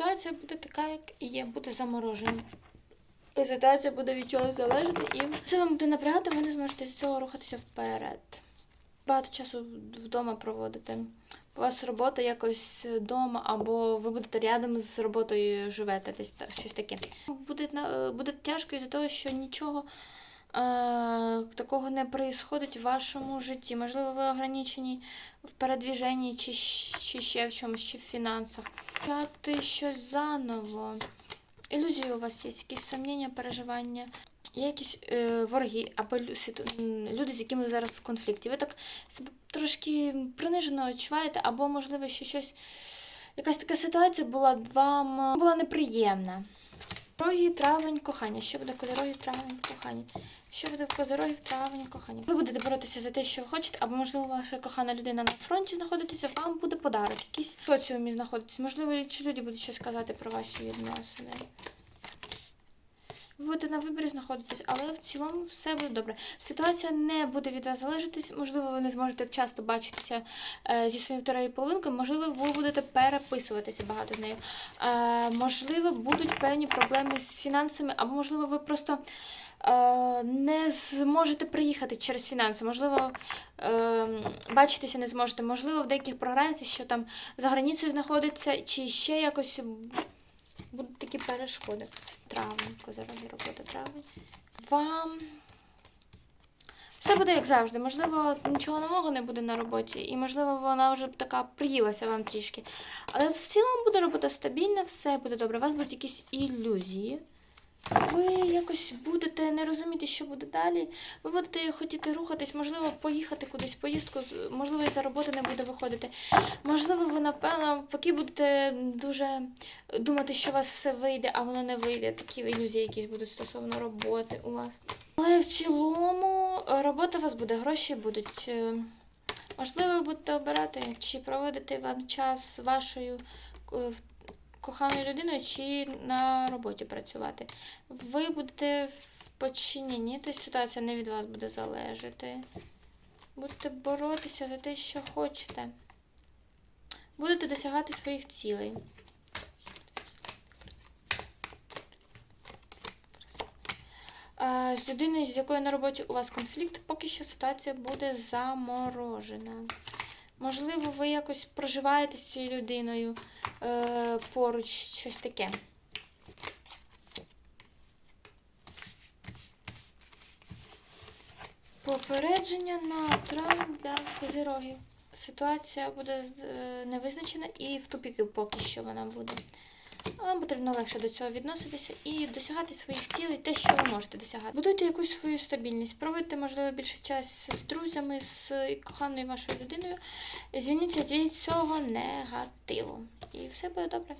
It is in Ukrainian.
Ситуація буде така, як і є, буде заморожена. І ситуація буде від чогось залежати, і це вам буде напрягати, ви не зможете з цього рухатися вперед. Багато часу вдома проводите. У вас робота якось вдома, або ви будете рядом з роботою живете, десь щось таке. Буде, буде тяжко із-за того, що нічого е, такого не происходить в вашому житті. Можливо, ви ограничені в передвіженні чи, чи ще в чомусь, чи в фінансах. Почати щось заново. Ілюзії у вас є, якісь сумніння, переживання. Є якісь е, вороги або люди, з якими ви зараз в конфлікті. Ви так себе трошки принижено відчуваєте, або, можливо, ще щось. Якась така ситуація була вам е, була неприємна. Козорогі, травень, кохання. Що буде кольорові травень, кохання? Що буде в травень, кохання? Ви будете боротися за те, що ви хочете, або, можливо, ваша кохана людина на фронті знаходиться, вам буде подарок якийсь соціумі знаходиться. Можливо, чи люди будуть щось казати про ваші відносини. Ви будете на виборі знаходитись, але в цілому все буде добре. Ситуація не буде від вас залежати. Можливо, ви не зможете часто бачитися е, зі своєю второю половинкою. Можливо, ви будете переписуватися багато з нею. Е, можливо, будуть певні проблеми з фінансами, або можливо, ви просто е, не зможете приїхати через фінанси. Можливо, бачитися не зможете. Можливо, в деяких програєте, що там за границею знаходиться, чи ще якось будуть такі перешкоди. Травень, козорогі робота травень. Вам все буде як завжди. Можливо, нічого нового не буде на роботі, і можливо, вона вже така приїлася вам трішки. Але в цілому буде робота стабільна, все буде добре. У вас будуть якісь ілюзії. Ви якось будете не розуміти, що буде далі. Ви будете хотіти рухатись, можливо, поїхати кудись поїздку, можливо, і за роботи не буде виходити. Можливо, ви, напевно, поки будете дуже думати, що у вас все вийде, а воно не вийде. Такі ілюзії якісь будуть стосовно роботи у вас. Але в цілому е, робота у вас буде, гроші будуть. Е, Можливо, будете обирати, чи проводити вам час вашою е, коханою людиною, чи на роботі працювати. Ви будете в подчиненні, тобто ситуація не від вас буде залежати. Будете боротися за те, що хочете. Будете досягати своїх цілей. З людиною, з якою на роботі у вас конфлікт, поки що ситуація буде заморожена. Можливо, ви якось проживаєте з цією людиною е, поруч, щось таке. Попередження на травм для козирогів. Ситуація буде е, невизначена і в тупіки поки що вона буде. Вам потрібно легше до цього відноситися і досягати своїх цілей, те, що ви можете досягати. Будуйте якусь свою стабільність, проводьте, можливо, більше часу з друзями, з коханою вашою людиною. Звільніться від цього негативу. І все буде добре.